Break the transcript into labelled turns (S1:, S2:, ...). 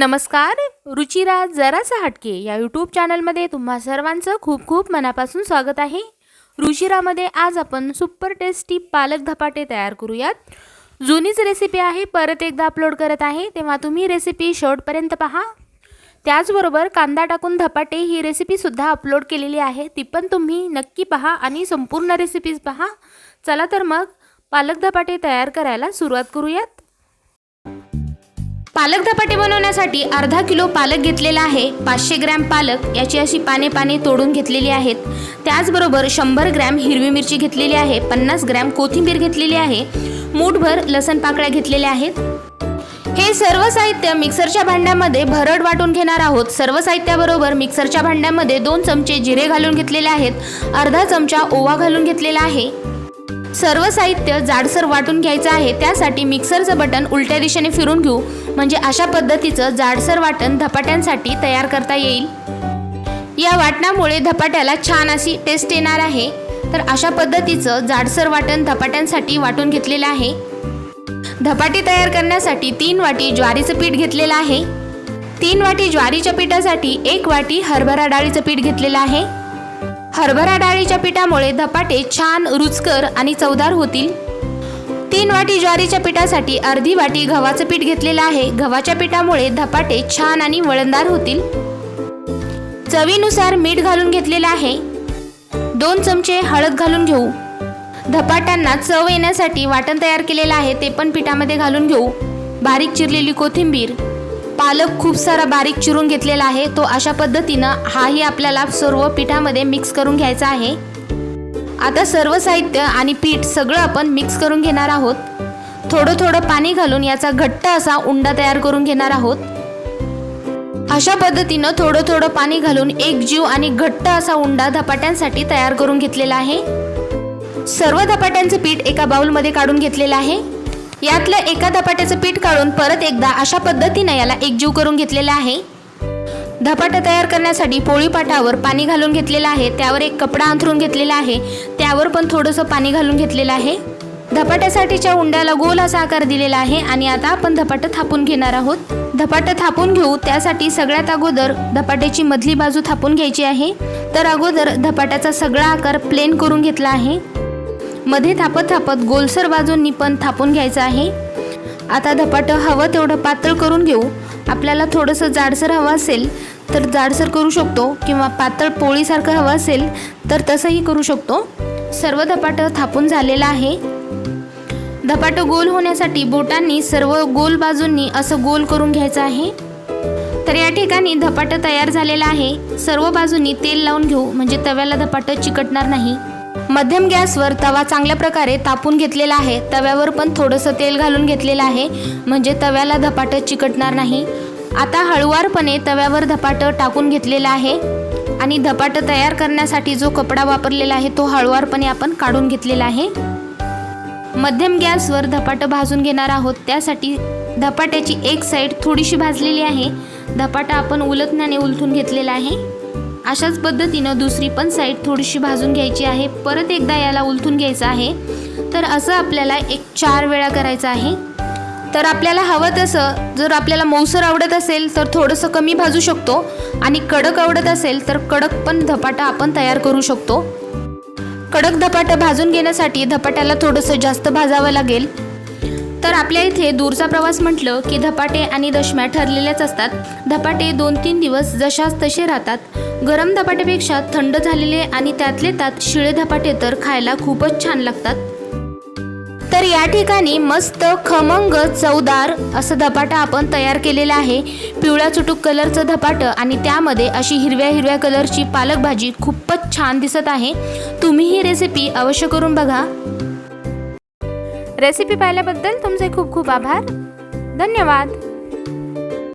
S1: नमस्कार रुचिरा जरासा हटके या यूट्यूब चॅनलमध्ये तुम्हा सर्वांचं खूप खूप मनापासून स्वागत आहे. रुचिरामध्ये आज आपण सुपर टेस्टी पालक धपाटे तयार करूयात. जुनीच रेसिपी आहे परत एकदा अपलोड करत आहे तेव्हा तुम्ही रेसिपी शेवटपर्यंत पहा. त्याचबरोबर कांदा टाकून धपाटे ही रेसिपीसुद्धा अपलोड केलेली आहे ती पण तुम्ही नक्की पहा आणि संपूर्ण रेसिपीज पहा. चला तर मग पालक धपाटे तयार करायला सुरुवात करूयात. पालक धपाटे बनवण्यासाठी अर्धा किलो पालक घेतलेला आहे. पाचशे ग्रॅम पालक याची अशी पाने पाने तोडून घेतलेली आहेत. त्याचबरोबर शंभर ग्रॅम हिरवी मिरची घेतलेली आहे. पन्नास ग्रॅम कोथिंबीर घेतलेली आहे. मूठभर लसण पाकळ्या घेतलेल्या आहेत. हे सर्व साहित्य मिक्सरच्या भांड्यामध्ये भरड वाटून घेणार आहोत. सर्व साहित्याबरोबर मिक्सरच्या भांड्यामध्ये दोन चमचे जिरे घालून घेतलेले आहेत. अर्धा चमचा ओवा घालून घेतलेला आहे. सर्व साहित्य जाडसर वाटून घ्यायचं आहे. त्यासाठी मिक्सरचं बटन उलट्या दिशेने फिरून घेऊ. म्हणजे अशा पद्धतीचं जाडसर वाटण धपाट्यांसाठी तयार करता येईल. या वाटणामुळे धपाट्याला छान अशी टेस्ट येणार आहे. तर अशा पद्धतीचं जाडसर वाटण धपाट्यांसाठी वाटून घेतलेलं आहे. धपाटे तयार करण्यासाठी तीन वाटी ज्वारीचं पीठ घेतलेलं आहे. तीन वाटी ज्वारीच्या पिठासाठी एक वाटी हरभरा डाळीचं पीठ घेतलेलं आहे. हरभरा डाळीच्या पिठामुळे धपाटे छान रुचकर आणि चवदार होतील. तीन वाटी ज्वारीच्या पिठासाठी अर्धी वाटी गव्हाचं पीठ घेतलेलं आहे. गव्हाच्या पिठामुळे धपाटे छान आणि वळणदार होतील. चवीनुसार मीठ घालून घेतलेलं आहे. दोन चमचे हळद घालून घेऊ. धपाट्यांना चव येण्यासाठी वाटण तयार केलेलं आहे ते पण पिठामध्ये घालून घेऊ. बारीक चिरलेली कोथिंबीर पालक खूप सारा बारीक चिरून घेतलेला आहे. तो अशा पद्धतीनं हाही आपल्याला सर्व पिठामध्ये मिक्स करून घ्यायचा आहे. आता सर्व साहित्य आणि पीठ सगळं आपण मिक्स करून घेणार आहोत. थोडं थोडं पाणी घालून याचा घट्ट असा उंडा तयार करून घेणार आहोत. अशा पद्धतीनं थोडं थोडं पाणी घालून एक जीव आणि घट्ट असा उंडा धपाट्यांसाठी तयार करून घेतलेला आहे. सर्व धपाट्यांचं पीठ एका बाउलमध्ये काढून घेतलेलं आहे. यातलं एका धपाट्याचं पीठ काढून परत एकदा अशा पद्धतीनं याला एकजीव करून घेतलेला आहे. धपाटा तयार करण्यासाठी पोळीपाठावर पाणी घालून घेतलेलं आहे. त्यावर एक कपडा अंथरून घेतलेला आहे. त्यावर पण थोडंसं पाणी घालून घेतलेलं आहे. धपाट्यासाठीच्या उंड्याला गोल असा आकार दिलेला आहे आणि आता आपण धपाटं थापून घेणार आहोत. धपाटं थापून घेऊ त्यासाठी सगळ्यात अगोदर धपाट्याची मधली बाजू थापून घ्यायची आहे. तर अगोदर धपाट्याचा सगळा आकार प्लेन करून घेतला आहे. मध्ये थापत थापत गोलसर बाजूंनी पण थापून घ्यायचं आहे. आता धपाटं हवं तेवढं पातळ करून घेऊ. आपल्याला थोडंसं जाडसर हवं असेल तर जाडसर करू शकतो किंवा पातळ पोळीसारखं हवं असेल तर तसंही करू शकतो. सर्व धपाटं थापून झालेलं आहे. धपाटं गोल होण्यासाठी बोटांनी सर्व गोल बाजूंनी असं गोल करून घ्यायचं आहे. तर या ठिकाणी धपाटं तयार झालेलं आहे. सर्व बाजूंनी तेल लावून घेऊ म्हणजे तव्याला धपाटं चिकटणार नाही. मध्यम गॅसवर तवा चांगल्या प्रकारे तापून घेतलेला आहे. तव्यावर पण थोडंसं तेल घालून घेतलेलं आहे. म्हणजे तव्याला धपाटं चिकटणार नाही. आता हळुवारपणे तव्यावर धपाटं टाकून घेतलेलं आहे. आणि धपाटं तयार करण्यासाठी जो कपडा वापरलेला आहे तो हळुवारपणे आपण काढून घेतलेला आहे. मध्यम गॅसवर धपाटं भाजून घेणार आहोत. त्यासाठी धपाट्याची एक साईड थोडीशी भाजलेली आहे. धपाटा आपण उलटण्याने उलथून घेतलेला आहे. अशाच पद्धतीनं दुसरी पण साईड थोडीशी भाजून घ्यायची आहे. परत एकदा याला उलथून घ्यायचं आहे. तर असं आपल्याला एक चार वेळा करायचं आहे. तर आपल्याला हवं तसं जर आपल्याला मौसर आवडत असेल तर थोडंसं कमी भाजू शकतो. आणि कडक आवडत असेल तर कडक पण धपाटा आपण तयार करू शकतो. कडक धपाटा भाजून घेण्यासाठी धपाट्याला थोडंसं जास्त भाजावं लागेल. तर आपल्या इथे दूरचा प्रवास म्हटलं की धपाटे आणि दशम्या ठरलेल्याच असतात. धपाटे दोन तीन दिवस जशाच तसे राहतात. गरम धपाट्यापेक्षा थंड झालेले आणि त्यातले त्यात शिळे धपाटे तर खायला खूपच छान लागतात. तर या ठिकाणी मस्त खमंग चवदार असं धपाटा आपण तयार केलेलं आहे. पिवळ्या चुटूक कलरचं धपाटं आणि त्यामध्ये अशी हिरव्या हिरव्या कलरची पालक भाजी खूपच छान दिसत आहे. तुम्ही ही रेसिपी अवश्य करून बघा. रेसिपी पाहिल्याबद्दल तुमचे खूप खूप आभार. धन्यवाद.